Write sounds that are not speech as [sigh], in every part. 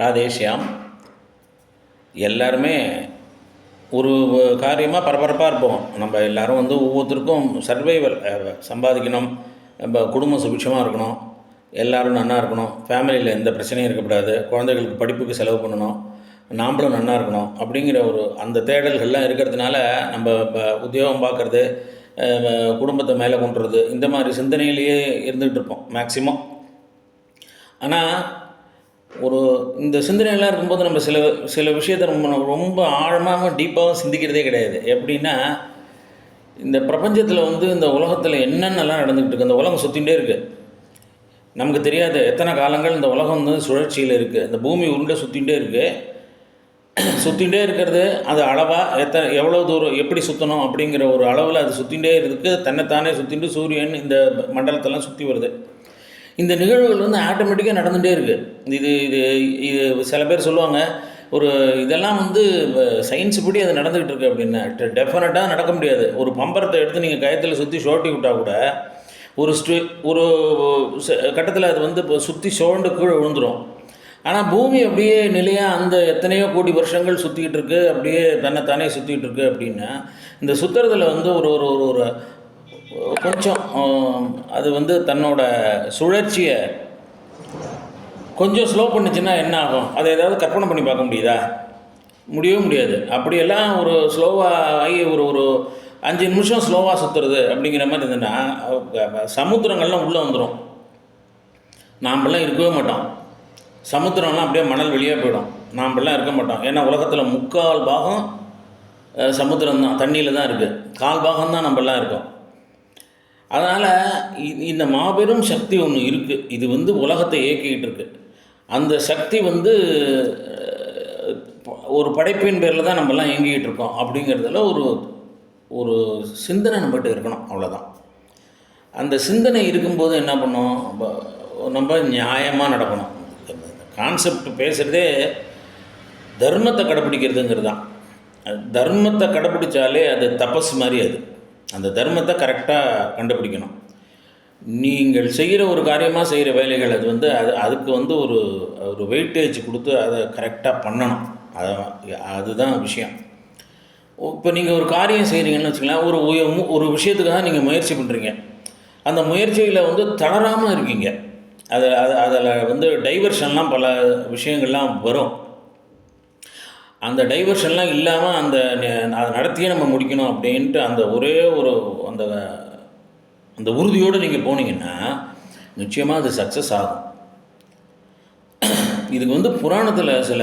ராதேஷ்யாம். எல்லாருமே ஒரு காரியமாக பரபரப்பாக இருப்போம். நம்ம எல்லோரும் வந்து ஒவ்வொருத்தருக்கும் சர்வைவல் சம்பாதிக்கணும். நம்ம குடும்பம் சுபிட்சமாக இருக்கணும். எல்லோரும் நன்னா இருக்கணும். ஃபேமிலியில் எந்த பிரச்சனையும் இருக்கக்கூடாது. குழந்தைகளுக்கு படிப்புக்கு செலவு பண்ணணும். நாம்ளும் நன்னா இருக்கணும். அப்படிங்கிற ஒரு அந்த தேடல்கள்லாம் இருக்கிறதுனால நம்ம இப்போ உத்தியோகம் பார்க்குறது குடும்பத்தை மேலே கொண்டுறது இந்த மாதிரி சிந்தனையிலேயே இருந்துகிட்டு இருப்போம் மேக்சிமம் ஆனால் ஒரு இந்த சிந்தனையெல்லாம் இருக்கும்போது நம்ம சில சில விஷயத்தை ரொம்ப ரொம்ப ஆழமாக டீப்பாகவும் சிந்திக்கிறதே கிடையாது. எப்படின்னா இந்த பிரபஞ்சத்தில் வந்து இந்த உலகத்தில் என்னென்னலாம் நடந்துக்கிட்டு இருக்கு இந்த உலகம் சுற்றிகிட்டே இருக்குது நமக்கு தெரியாது எத்தனை காலங்கள் இந்த உலகம் வந்து சுழற்சியில் இருக்குது இந்த பூமி உருண்டை சுற்றிகிட்டே இருக்குது சுற்றிகிட்டே இருக்கிறது அது அளவாக எத்தனை எவ்வளோ தூரம் எப்படி சுற்றணும் அப்படிங்கிற ஒரு அளவில் அது சுற்றிகிட்டே இருக்குது தன்னைத்தானே சுற்றிட்டு சூரியன் இந்த மண்டலத்தெல்லாம் சுற்றி வருது. இந்த நிகழ்வுகள் வந்து ஆட்டோமேட்டிக்காக நடந்துகிட்டே இருக்குது இது இது இது சில பேர் சொல்லுவாங்க ஒரு இதெல்லாம் வந்து சயின்ஸ் படி அது நடந்துக்கிட்டு இருக்கு அப்படின்னா. டெஃபினட்டாக நடக்க முடியாது. ஒரு பம்பரத்தை எடுத்து நீங்கள் கயத்தில் சுற்றி சோட்டி விட்டால் கூட ஒரு ஸ்டு ஒரு கட்டத்தில் அது வந்து இப்போ சுற்றி சோண்டு கீழே விழுந்துடும் ஆனால் பூமி அப்படியே நிலையாக அந்த எத்தனையோ கோடி வருஷங்கள் சுற்றிக்கிட்டு இருக்குது அப்படியே தன்னைத்தானே சுற்றிக்கிட்டு இருக்குது அப்படின்னா இந்த சுற்றுறதுல வந்து ஒரு ஒரு ஒரு ஒரு கொஞ்சம் அது வந்து தன்னோட சுழற்சியை கொஞ்சம் ஸ்லோ பண்ணுச்சுன்னா என்ன ஆகும்? அதை ஏதாவது கற்பனை பண்ணி பார்க்க முடியுதா? முடியவே முடியாது. அப்படியெல்லாம் ஒரு ஸ்லோவாக ஆகி ஒரு ஒரு அஞ்சு நிமிஷம் ஸ்லோவாக சுற்றுறது அப்படிங்கிற மாதிரி இருந்ததுன்னா சமுத்திரங்கள்லாம் உள்ளே வந்துடும் நாம்பெல்லாம் இருக்கவே மாட்டோம். சமுத்திரம்லாம் அப்படியே மணல் வெளியே போயிடும். நாம்பெல்லாம் இருக்க மாட்டோம். ஏன்னா உலகத்தில் முக்கால் பாகம் சமுத்திரம் தான் தண்ணியில் தான் இருக்குது கால் பாகம் தான் நம்மெல்லாம் இருக்கோம். அதனால் இந்த மாபெரும் சக்தி ஒன்று இருக்குது இது வந்து உலகத்தை இயக்கிக்கிட்டு இருக்கு. அந்த சக்தி வந்து ஒரு படைப்பின் பேரில் தான் நம்மலாம் இயங்கிக்கிட்டு இருக்கோம் அப்படிங்கிறதுல ஒரு ஒரு சிந்தனை நம்மகிட்ட இருக்கணும். அவ்வளோதான் அந்த சிந்தனை இருக்கும்போது என்ன பண்ணோம்? நம்ம நியாயமாக நடக்கணும். கான்செப்ட் பேசுகிறதே தர்மத்தை கடைப்பிடிக்கிறதுங்கிறது தான். தர்மத்தை கடைப்பிடிச்சாலே அது தபஸ் மாதிரி அது. அந்த தர்மத்தை கரெக்டாக கண்டுபிடிக்கணும். நீங்கள் செய்கிற ஒரு காரியமாக செய்கிற வேலைகள் அது வந்து அது அதுக்கு வந்து ஒரு ஒரு வெயிட்டேஜ் கொடுத்து அதை கரெக்டாக பண்ணணும். அதை அதுதான் விஷயம். இப்போ நீங்கள் ஒரு காரியம் செய்கிறீங்கன்னு வச்சுக்கலாம் ஒரு ஒரு விஷயத்துக்காக நீங்கள் முயற்சி பண்ணுறீங்க அந்த முயற்சியில் வந்து தளராமல் இருக்கீங்க. அதில் அது அதில் வந்து டைவர்ஷன்லாம் பல விஷயங்கள்லாம் வரும். அந்த டைவர்ஷன்லாம் இல்லாமல் அந்த அதை நடத்தியே நம்ம முடிக்கணும் அப்படின்ட்டு அந்த ஒரே ஒரு அந்த அந்த உறுதியோடு நீங்கள் போனீங்கன்னா நிச்சயமாக அது சக்ஸஸ் ஆகும். இதுக்கு வந்து புராணத்தில் சில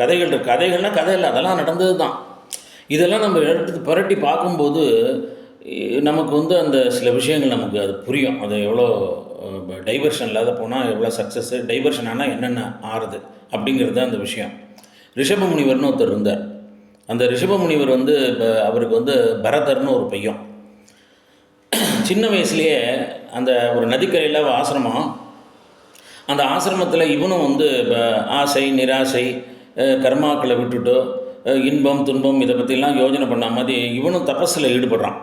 கதைகள் கதைகள்னால் கதை இல்லை அதெல்லாம் நடந்தது தான் இதெல்லாம் நம்ம எடுத்து புரட்டி பார்க்கும்போது நமக்கு வந்து அந்த சில விஷயங்கள் நமக்கு அது புரியும். அது எவ்வளோ டைவர்ஷன் இல்லாத போனால் எவ்வளோ சக்ஸஸ்ஸு டைவர்ஷன் ஆனால் என்னென்ன ஆறுது அப்படிங்கிறது அந்த விஷயம். ரிஷப முனிவர்னு ஒருத்தர் இருந்தார். அந்த ரிஷப முனிவர் வந்து இப்போ அவருக்கு வந்து பரதர்னு ஒரு பையன். சின்ன வயசுலேயே அந்த ஒரு நதிக்கரையில் ஆசிரமம். அந்த ஆசிரமத்தில் இவனும் வந்து இப்போ ஆசை நிராசை கர்மாக்களை விட்டுட்டு இன்பம் துன்பம் இதை பற்றிலாம் யோஜனை பண்ண மாதிரி இவனும் தபஸில் ஈடுபடுறான்.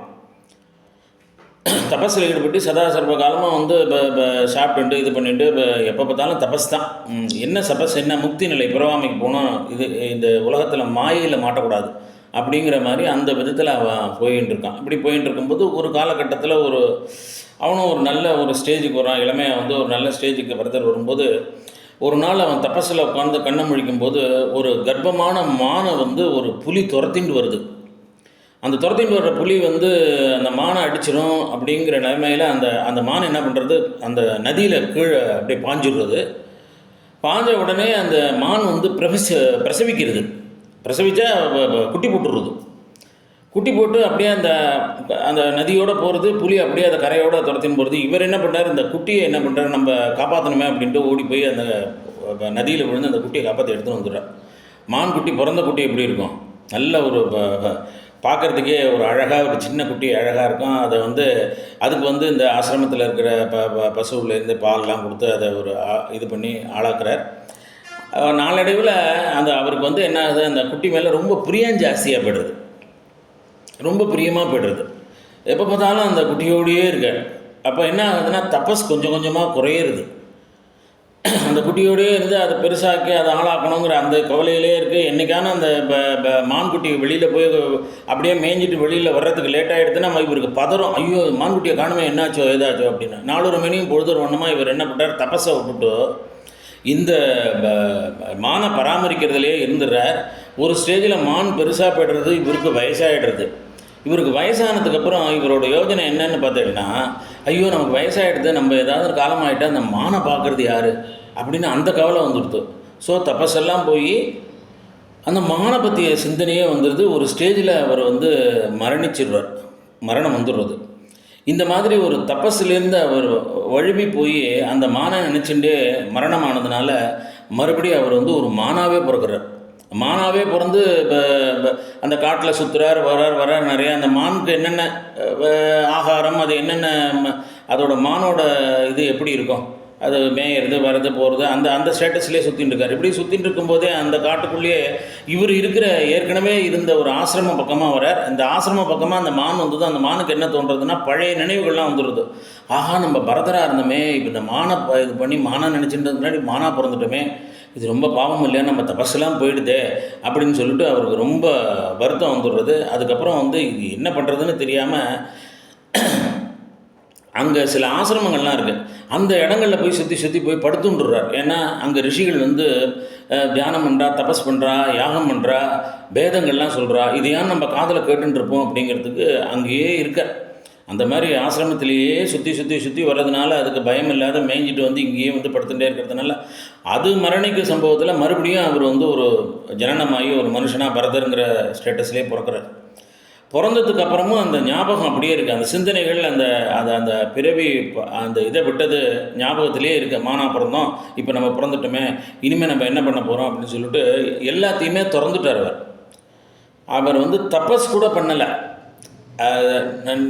தபஸில் ஈடுபட்டு சதா சர்வ காலமாக வந்து இப்போ இப்போ சாப்பிட்டு இது பண்ணிட்டு இப்போ எப்போ பார்த்தாலும் தபஸ் தான். என்ன சபஸ் என்ன முக்தி நிலை பிறவாமைக்கு போனால் இது இந்த உலகத்தில் மாயையில் மாட்டக்கூடாது. அப்படிங்கிற மாதிரி அந்த விதத்தில் அவன் போயின்னு இருக்கான் இப்படி போயின்னு இருக்கும்போது ஒரு காலகட்டத்தில் ஒரு அவனும் ஒரு நல்ல ஒரு ஸ்டேஜுக்கு வரான். இளமையாக வந்து ஒரு நல்ல ஸ்டேஜுக்கு வரதர் வரும்போது ஒரு நாள் அவன் தப்பஸில் உட்காந்து கண்ணை முழிக்கும்போது ஒரு கர்ப்பமான மானை வந்து ஒரு புலி துரத்தின்னு வருது. அந்த துரத்திட்டு வர்ற புலி வந்து அந்த மானை அடிச்சிடும் அப்படிங்கிற நிலைமையில் அந்த அந்த மான் என்ன பண்ணுறது அந்த நதியில் கீழே அப்படியே பாஞ்சிடுறது. பாஞ்ச உடனே அந்த மான் வந்து பிரவிச பிரசவிக்கிறது. பிரசவித்தா குட்டி போட்டுடுறது. குட்டி போட்டு அப்படியே அந்த அந்த நதியோடு போகிறது புலி அப்படியே அந்த கரையோட துரத்தின்னு போகிறது இவர் என்ன பண்ணார் இந்த குட்டியை என்ன பண்ணுறாரு நம்ம காப்பாற்றணுமே அப்படின்ட்டு ஓடி போய் அந்த நதியில் விழுந்து அந்த குட்டியை காப்பாற்றி எடுத்துகிட்டு வந்துடுறார். மான் குட்டி பிறந்த குட்டி எப்படி இருக்கும்? நல்ல ஒரு பார்க்குறதுக்கே ஒரு அழகாக ஒரு சின்ன குட்டி அழகாக இருக்கும். அதை வந்து அதுக்கு வந்து இந்த ஆசிரமத்தில் இருக்கிற ப ப பசுவிலேருந்து பால்லாம் கொடுத்து அதை ஒரு இது பண்ணி ஆளாக்குறார். நாளடைவில் அந்த அவருக்கு வந்து என்ன ஆகுது? அந்த குட்டி மேலே ரொம்ப பிரியம் ஜாஸ்தியாக போய்டுது. ரொம்ப பிரியமாக போய்டுறது எப்போ பார்த்தாலும் அந்த குட்டியோடையே இருக்கார். அப்போ என்ன ஆகுதுன்னா தபஸ் கொஞ்சம் கொஞ்சமாக குறையிறது. [clears throat] அந்த குட்டியோடய இருந்து அதை பெருசாக்கி அதை ஆளாக்கணுங்கிற அந்த கவலையிலே இருக்குது என்றைக்கான அந்த ப ப மான்குட்டி வெளியில் போய் அப்படியே மேய்ஞ்சிட்டு வெளியில் வர்றதுக்கு லேட் ஆகிடுதுன்னா நம்ம இவருக்கு பதறும். ஐயோ மான்குட்டியை காணுமே என்னாச்சோ ஏதாச்சோ அப்படின்னு. நாலொரு மணியும் பொழுது ஒன்றுமா இவர் என்ன பண்ணுறார் தபஸை விட்டுட்டு இந்த ப- மானை பராமரிக்கிறதுலேயே இருந்துடுறார். ஒரு ஸ்டேஜில் மான் பெருசாக போய்டுறது இவருக்கு வயசாகிடுறது இவருக்கு வயசானதுக்கப்புறம் இவரோட யோஜனை என்னன்னு பார்த்தீங்கன்னா ஐயோ நமக்கு வயசாகிடுது நம்ம ஏதாவது ஒரு காலம் ஆகிட்டா அந்த மானை பார்க்குறது யார்? அப்படின்னு அந்த கவலை வந்துடுது. ஸோ தபஸெல்லாம் போய் அந்த மானை பற்றிய சிந்தனையே வந்துடுது. ஒரு ஸ்டேஜில் அவர் வந்து மரணிச்சிடுவார் மரணம் வந்துடுறது. இந்த மாதிரி ஒரு தபஸ்லேருந்து அவர் வழுவி போய் அந்த மானை நினச்சிண்டே மரணம் ஆனதுனால மறுபடியும் அவர் வந்து ஒரு மானாவே பிறக்கிறார். மானாவே பிறந்து அந்த காட்டில் சுற்றுறார் வரார் வரார் நிறையா. அந்த மானுக்கு என்னென்ன ஆகாரம் அது என்னென்ன ம- அதோட மானோட இது எப்படி இருக்கும்? அது மேயிறது வர்றது போகிறது அந்த அந்த ஸ்டேட்டஸ்லேயே சுற்றின்னு இருக்கார் இப்படி சுற்றின்னு இருக்கும்போதே அந்த காட்டுக்குள்ளேயே இவர் இருக்கிற ஏற்கனவே இருந்த ஒரு ஆசிரம பக்கமாக வரார் அந்த ஆசிரம பக்கமாக அந்த மான் வந்தது. அந்த மானுக்கு என்ன தோன்றதுன்னா பழைய நினைவுகள்லாம் வந்துடுது ஆஹா நம்ம பரதராக இருந்தோமே. இப்போ இந்த மானை ப- இது பண்ணி மானாக நினச்சிட்டு முன்னாடி மானா பிறந்துட்டோமே. இது ரொம்ப பாவம் இல்லையா? நம்ம தபஸ்லாம் போயிடுதே அப்படின்னு சொல்லிட்டு அவருக்கு ரொம்ப வருத்தம் வந்துடுறது. அதுக்கப்புறம் வந்து இது என்ன பண்ணுறதுன்னு தெரியாமல் அங்கே சில ஆசிரமங்கள்லாம் இருக்குது அந்த இடங்களில் போய் சுற்றி சுற்றி போய் படுத்துன்றார் ஏன்னா அங்கே ரிஷிகள் வந்து தியானம் பண்ணுறா தபஸ் பண்ணுறா யாகம் பண்ணுறா பேதங்கள்லாம் சொல்கிறா இது ஏன் நம்ம காதில் கேட்டுருப்போம் அப்படிங்கிறதுக்கு அங்கேயே இருக்கார். அந்த மாதிரி ஆசிரமத்திலேயே சுற்றி சுற்றி சுற்றி வர்றதுனால அதுக்கு பயம் இல்லாத மேய்ஞ்சிட்டு வந்து இங்கேயே வந்து படுத்துகிட்டே இருக்கிறதுனால அது மரணிக்க சம்பவத்தில் மறுபடியும் அவர் வந்து ஒரு ஜனனமாகி ஒரு மனுஷனாக பரதருங்கிற ஸ்டேட்டஸ்லேயே பிறக்கிறார். பிறந்ததுக்கு அப்புறமும் அந்த ஞாபகம் அப்படியே இருக்குது அந்த சிந்தனைகள் அந்த அந்த அந்த பிறவி அந்த இதை விட்டது ஞாபகத்திலே இருக்குது மானா பிறந்தோம் இப்போ நம்ம பிறந்துட்டோமே இனிமேல் நம்ம என்ன பண்ண போகிறோம் அப்படின்னு சொல்லிட்டு எல்லாத்தையுமே திறந்துட்டார் அவர். அவர் வந்து தபஸ் கூட பண்ணலை.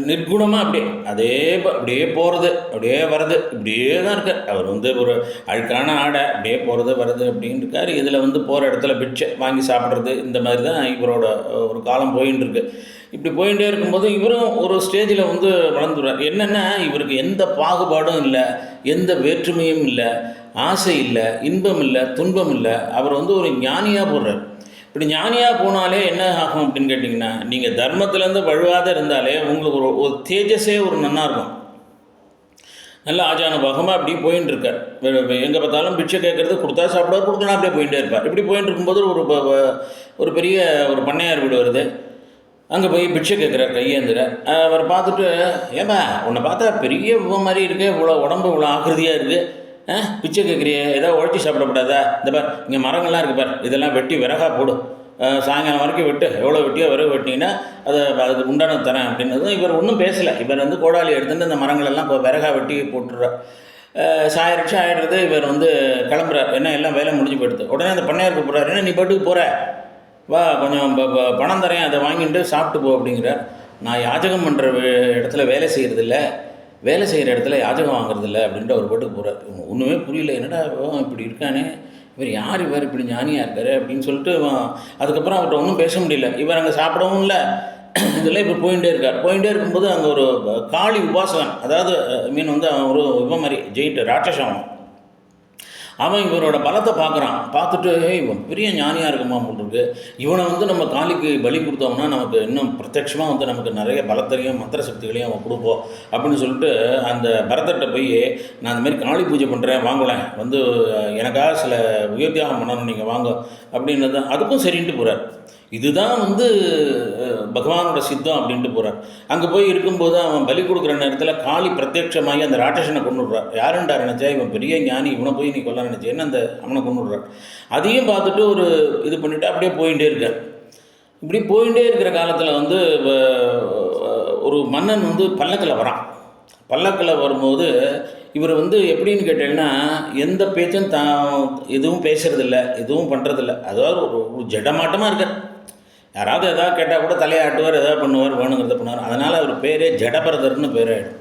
நிர்குணமாக அப்படியே அதே அப்படியே போகிறது அப்படியே வர்றது இப்படியே தான் இருக்கார் அவர் வந்து ஒரு அழுக்கான ஆடை அப்படியே போகிறது வர்றது அப்படின்னு இருக்கார். இதில் வந்து போகிற இடத்துல பிச்சை வாங்கி சாப்பிட்றது இந்த மாதிரி தான் இவரோட ஒரு காலம் போயின்னு இருக்கு. இப்படி போயிட்டே இருக்கும்போது இவரும் ஒரு ஸ்டேஜில் வந்து வளர்ந்துடுறார். என்னென்னா இவருக்கு எந்த பாகுபாடும் இல்லை எந்த வேற்றுமையும் இல்லை ஆசை இல்லை இன்பம் இல்லை துன்பம் இல்லை. அவர் வந்து ஒரு ஞானியாக போடுறார். இப்படி ஞானியாக போனாலே என்ன ஆகும் அப்படின்னு கேட்டிங்கன்னா நீங்கள் தர்மத்திலேருந்து வழுவாத இருந்தாலே உங்களுக்கு ஒரு ஒரு தேஜஸே ஒரு நன்னா இருக்கும். நல்ல ஆஜானுபாகமாக அப்படி போயின்னு இருக்கார். எங்கே பார்த்தாலும் பிச்சை கேட்குறது கொடுத்தா சாப்பிட கொடுக்கணும் அப்படியே போயிட்டே இருப்பார். இப்படி போயிட்டு இருக்கும்போது ஒரு ஒரு பெரிய ஒரு பண்ணையார் வீடு வருது. அங்கே போய் பிச்சை கேட்குறார் கையேந்திர அவர் பார்த்துட்டு ஏப்பா உன்னை பார்த்தா பெரிய மாதிரி இருக்கு இவ்வளோ உடம்பு இவ்வளோ ஆக்கிருதியாக இருக்குது பிச்சை கேட்குறியே ஏதோ உழைச்சி சாப்பிடக்கூடாதா இந்த பார் இங்கே மரங்கள்லாம் இருக்குது பார். இதெல்லாம் வெட்டி விறகா போடு. சாயங்காலம் வரைக்கும் வெட்டு. எவ்வளோ வெட்டியோ விறகு வெட்டினீங்கன்னா அதை அதுக்கு உண்டான தரேன் அப்படின்னதும் இவர் ஒன்றும் பேசலை. இவர் வந்து கோடாலி எடுத்துகிட்டு இந்த மரங்களெல்லாம் இப்போ விறகா வெட்டி போட்டுடுறார் சாயிரட்சம் ஆகிடுறது இவர் வந்து கிளம்புறார். என்ன எல்லாம் வேலை முடிஞ்சு போயிடுது. உடனே அந்த பண்ணையாருக்கு கூப்பிட்றாரு. என்ன நீ பாட்டுக்கு போகிற வா கொஞ்சம் பணம் தரேன் அதை வாங்கிட்டு சாப்பிட்டு போ அப்படிங்கிறார். நான் யாஜகம் பண்ணுற இடத்துல வேலை செய்கிறதில்ல வேலை செய்கிற இடத்துல யாஜகம் வாங்குறதில்ல அப்படின்ட்டு அவர் பாட்டுக்கு போகிறார் ஒன்றுமே புரியல என்னடா இப்படி இருக்கானே? இவர் யார்? இவர் இப்படி ஞானியாக இருக்காரு? அப்படின்னு சொல்லிட்டு அதுக்கப்புறம் அவர்கிட்ட ஒன்றும் பேச முடியல. இவர் அங்கே சாப்பிடவும் இல்லை. [clears throat] இதெல்லாம் இப்போ போயிட்டே இருக்கார். போயிட்டே இருக்கும்போது அங்கே ஒரு காளி உபாசகன் அதாவது மீன் வந்து அவன் ஒரு இவன் மாதிரி ஜெயிட்டு ராட்சசம் அவன். இவரோட பலத்தை பார்க்குறான். பார்த்துட்டு இவன் பெரிய ஞானியாக இருக்குமா போட்டுருக்கு இவனை வந்து நம்ம காளிக்கு பலி கொடுத்தோம்னா நமக்கு இன்னும் பிரத்யட்சமாக வந்து நமக்கு நிறைய பலத்தையும் மந்திர சக்திகளையும் அவன் கொடுப்போம். அப்படின்னு சொல்லிட்டு அந்த பரதட்ட போய் நான் அந்தமாரி மாதிரி காளி பூஜை பண்ணுறேன் வாங்கலேன். வந்து எனக்காக சில உயர்த்தியாகம் பண்ணணும் நீங்கள் வாங்க. அப்படின்னது அதுக்கும் சரின்ட்டு போகிறார் இதுதான் வந்து பகவானோட சித்தம் அப்படின்ட்டு போகிறார் அங்கே போய் இருக்கும்போது அவன் பலி கொடுக்குற நேரத்தில் காளி பிரத்யட்சமாகி அந்த ராட்சசனை கொண்டு விடுறார் யாருண்டா நினச்சா? இவன் பெரிய ஞானி இவனை போய் நீ கொல்ல நினச்சேன்னு அந்த அவனை கொண்டு விடுறார் அதையும் பார்த்துட்டு ஒரு இது பண்ணிவிட்டு அப்படியே போயிட்டே இருக்கார். இப்படி போயிட்டே இருக்கிற காலத்தில் வந்து வ- ஒரு மன்னன் வந்து பல்லக்கில் வரான். பல்லக்கில் வரும்போது இவர் வந்து எப்படின்னு கேட்டீங்கன்னா எந்த பேச்சும் தான் எதுவும் பேசுறதில்ல எதுவும் பண்ணுறதில்ல அதாவது ஒரு ஜடமாட்டமாக இருக்கார். யாராவது எதாவது கேட்டால் கூட தலையாட்டுவார் எதாவது பண்ணுவார் வேணுங்கிறத பண்ணுவார். அதனால் அவர் பேரே ஜடபரதர்னு பேர். ஆயிடும்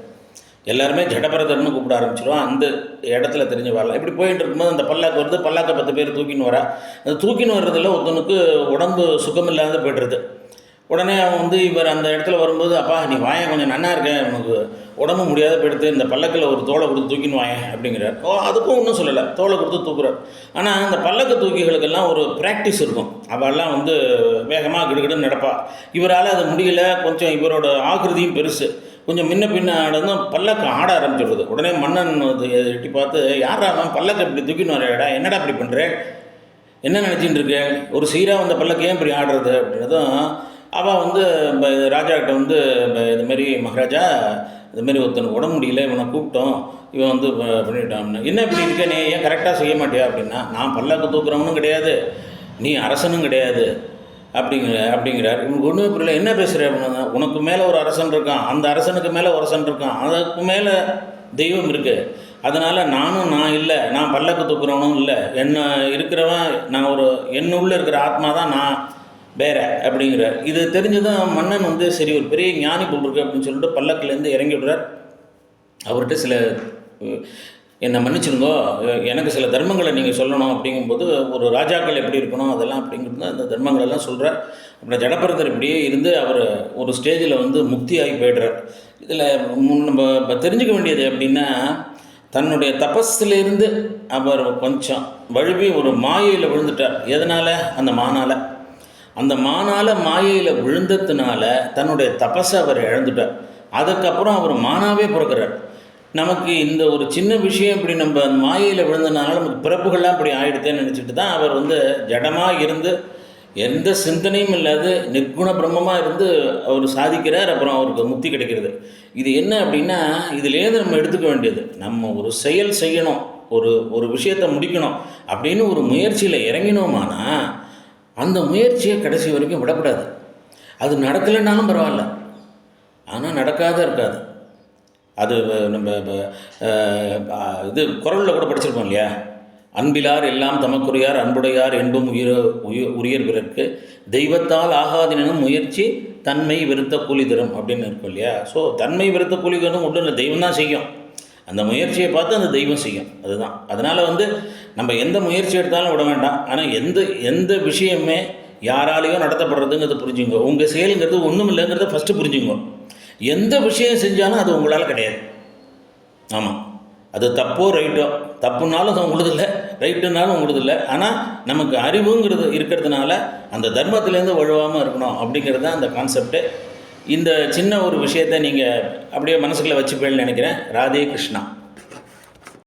எல்லாருமே ஜடபரதர்னு கூப்பிட ஆரம்பிச்சிடும் அந்த இடத்துல தெரிஞ்சு வரலாம். இப்படி போயிட்டு இருக்கும்போது அந்த பல்லாக்கு வருது பல்லாக்க பத்து பேர் தூக்கின்னு வரா. அந்த தூக்கின்னு வர்றதில் ஒருத்தனுக்கு உடம்பு சுகமில்லாத போய்டுறது. உடனே அவன் வந்து இவர் அந்த இடத்துல வரும்போது அப்பா நீ வாயன் கொஞ்சம் நன்னா இருக்க. உனக்கு உடம்பு முடியாத போயிடுத்து. இந்த பல்லக்கில் ஒரு தோலை கொடுத்து தூக்கின்னு வாயன் அப்படிங்கிறார். ஓ அதுக்கும் ஒன்றும் சொல்லலை. தோலை கொடுத்து தூக்குறார். ஆனால் அந்த பல்லக்கு தூக்கிகளுக்கெல்லாம் ஒரு ப்ராக்டிஸ் இருக்கும். அவெல்லாம் வந்து வேகமாக கிடுகிடுன்னு நடப்பா. இவரால் அது முடியல. கொஞ்சம் இவரோட ஆகிருதியும் பெருசு. கொஞ்சம் முன்ன பின்ன ஆடதும் பல்லக்கு ஆட ஆரம்பிச்சிடுது உடனே மன்னன் வந்து எட்டி பார்த்து யாரா அவன்? பல்லக்கு இப்படி தூக்கின்னு வரையடா என்னடா இப்படி பண்ணுற என்ன நினச்சின்னு இருக்க? ஒரு சீராக வந்த பல்லக்கு ஏன் இப்படி ஆடுறது? அப்படின்றதும் அவள் வந்து ப- ராஜாக்கிட்ட வந்து இதுமாரி மகாராஜா இதுமாரி ஒருத்தனுக்கு உடம்பு முடியல இவனை கூப்பிட்டோம் இவன் வந்து பண்ணிட்டான் என்ன இப்படி இருக்க நீ? ஏன் கரெக்டாக செய்ய மாட்டியா? அப்படின்னா நான் பல்லக்கு தூக்குறவனும் கிடையாது. நீ அரசனும் கிடையாது. அப்படிங்கிற அப்படிங்கிறார். இவனுக்கு ஒன்றுமே புரியல. என்ன பேசுகிற அப்படின்னா உனக்கு மேலே ஒரு அரசன் இருக்கான். அந்த அரசனுக்கு மேலே ஒரு அரசன் இருக்கான். அதுக்கு மேலே தெய்வம் இருக்குது அதனால் நானும் நான் இல்லை. நான் பல்லக்கு தூக்குறவனும் இல்லை. என்ன இருக்கிறவன் நான் ஒரு என்ன உள்ளே இருக்கிற ஆத்மா தான் நான். வேற அப்படிங்கிறார் இது தெரிஞ்சதான் மன்னன் வந்து சரி ஒரு பெரிய ஞானி போட்டிருக்கு அப்படின்னு சொல்லிட்டு பல்லக்கிலேருந்து இறங்கி விடுறார். அவர்கிட்ட சில என்னை மன்னிச்சிருங்கோ எனக்கு சில தர்மங்களை நீங்கள் சொல்லணும் அப்படிங்கும்போது ஒரு ராஜாக்கள் எப்படி இருக்கணும் அதெல்லாம் அப்படிங்கிறது அந்த தர்மங்கள் எல்லாம் சொல்கிறார் அப்புறம் ஜடபரதர் இப்படியே இருந்து அவர் ஒரு ஸ்டேஜில் வந்து முக்தியாகி போய்டுறார். இதில் முன் நம்ம இப்போ தெரிஞ்சுக்க வேண்டியது அப்படின்னா தன்னுடைய தபஸ்லேருந்து அவர் கொஞ்சம் வழுவி ஒரு மாயையில் விழுந்துட்டார். எதனால்? அந்த மானால். அந்த மானால மாயையில் விழுந்ததுனால தன்னுடைய தபஸை அவர் இழந்துட்டார். அதுக்கப்புறம் அவர் மானாவே பிறக்கிறார். நமக்கு இந்த ஒரு சின்ன விஷயம் இப்படி நம்ம அந்த மாயையில் விழுந்ததுனால நமக்கு பிறப்புகள்லாம் இப்படி ஆயிடுதேன்னு நினச்சிட்டு தான் அவர் வந்து ஜடமாக இருந்து எந்த சிந்தனையும் இல்லாது நிர்குண பிரம்மமாக இருந்து அவர் சாதிக்கிறார். அப்புறம் அவருக்கு முக்தி கிடைக்கிறது. இது என்ன அப்படின்னா இதுலேருந்து நம்ம எடுத்துக்க வேண்டியது. நம்ம ஒரு செயல் செய்யணும். ஒரு ஒரு விஷயத்தை முடிக்கணும். அப்படின்னு ஒரு முயற்சியில் இறங்கினோமானா அந்த முயற்சியை கடைசி வரைக்கும் விடக்கூடாது அது நடக்கலைன்னாலும் பரவாயில்ல. ஆனால் நடக்காத இருக்காது. அது நம்ம இது குரலில் கூட படிச்சிருப்போம் இல்லையா? அன்பிலார் எல்லாம் தமக்குரியார் அன்புடையார் என்பும் உயிர உயிர் உரியர் பிறர்க்கு தெய்வத்தால் ஆகாதினும் முயற்சி தன்மை விருத்த கூலி தரும் அப்படின்னு இருக்கும் இல்லையா? ஸோ தன்மை விருத்த கூலி தரும் ஒன்றும் இல்லை தெய்வம் தான் செய்யும். அந்த முயற்சியை பார்த்து அந்த தெய்வம் செய்யும். அதுதான். அதனால் வந்து நம்ம எந்த முயற்சி எடுத்தாலும் விட வேண்டாம். ஆனால் எந்த எந்த விஷயமே யாராலேயோ நடத்தப்படுறதுங்கிறத புரிஞ்சுங்க. உங்கள் செயலுங்கிறது ஒன்றும் இல்லைங்கிறத ஃபஸ்ட்டு புரிஞ்சுங்க. எந்த விஷயம் செஞ்சாலும் அது உங்களால் கிடையாது. ஆமாம் அது தப்போ ரைட்டோ. தப்புனாலும் உங்களுது இல்லை. ரைட்டுனாலும் உங்களுது இல்லை. ஆனால் நமக்கு அறிவுங்கிறது இருக்கிறதுனால அந்த தர்மத்திலேருந்து வழுவாமல் இருக்கணும் அப்படிங்கிறது தான் அந்த கான்செப்ட்டு இந்த சின்ன ஒரு விஷயத்தை நீங்கள் அப்படியே மனசுக்குள்ளே வச்சுப்பேன்னு நினைக்கிறேன். ராதே கிருஷ்ணா.